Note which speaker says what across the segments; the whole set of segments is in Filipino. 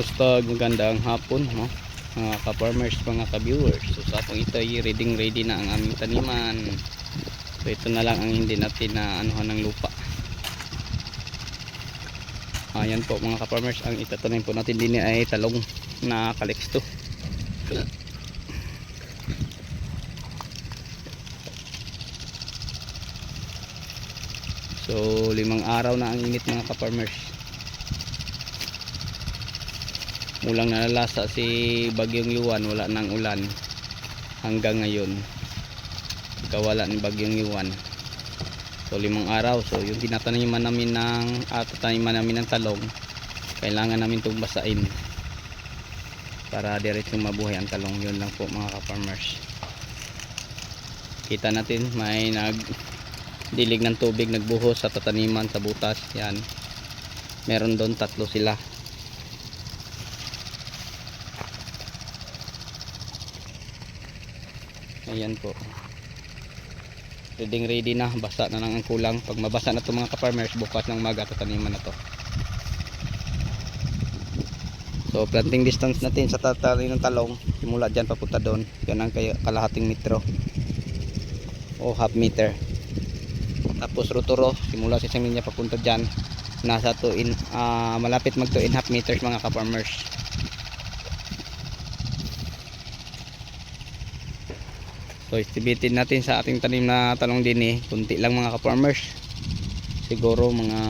Speaker 1: Mustag magandang hapon no? mga ka-farmers, mga ka-viewers. So sa akong ito ay ready ready na ang aming taniman. So ito na lang ang hindi natin na anuhan ng lupa. Ayan po mga ka-farmers, ang itatanim po natin din ay talong na kalexto. So limang araw na ang init mga ka-farmers. Mulang nalalasa si Bagyong Yuan, wala nang ulan hanggang ngayon. Kawala ni Bagyong Yuan. So limang araw. So yung tinataniman namin ng at taniman namin ng talong, kailangan namin itong basain para diretso mabuhay ang talong. Yun lang po mga ka-farmers. Kita natin may nag dilig ng tubig nagbuhos sa tataniman sa butas yan meron doon tatlo sila ayan po. Ready ready na. Basa na lang ang kulang. Pag mabasa na to mga ka-farmers bukas ng maga tataniman na to. So planting distance natin sa tatali ng talong. Simula dyan papunta doon. Yan ang kalahating metro. O half meter. Tapos rotoro simula sa isang linya papunta dyan. Nasa 2 in ah, malapit mag 2 in half meters mga ka-farmers so estimated natin sa ating tanim na talong din eh kunti lang mga ka-farmers. Siguro mga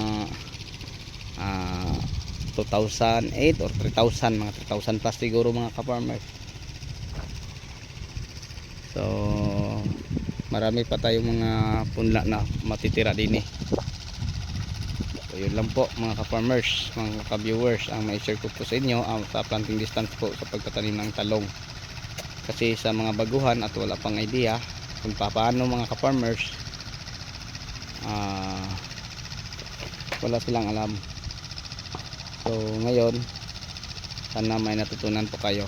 Speaker 1: ah, 2008 or 3000 mga 3000 plus siguro mga ka-farmers. So marami pa tayong mga punla na matitira din eh. So yun lang po mga ka-farmers mga ka-viewers. Ang may share ko po sa inyo ang sa planting distance po sa pagtatanim ng talong kasi sa mga baguhan at wala pang idea kung paano mga ka-farmers ah, wala silang alam. So ngayon sana may natutunan po kayo.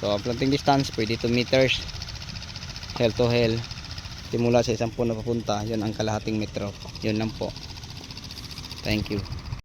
Speaker 1: So planting distance pwede 2 meters hell to hell. Simula sa isang puno papunta yun ang kalahating metro. Yun lang po. Thank you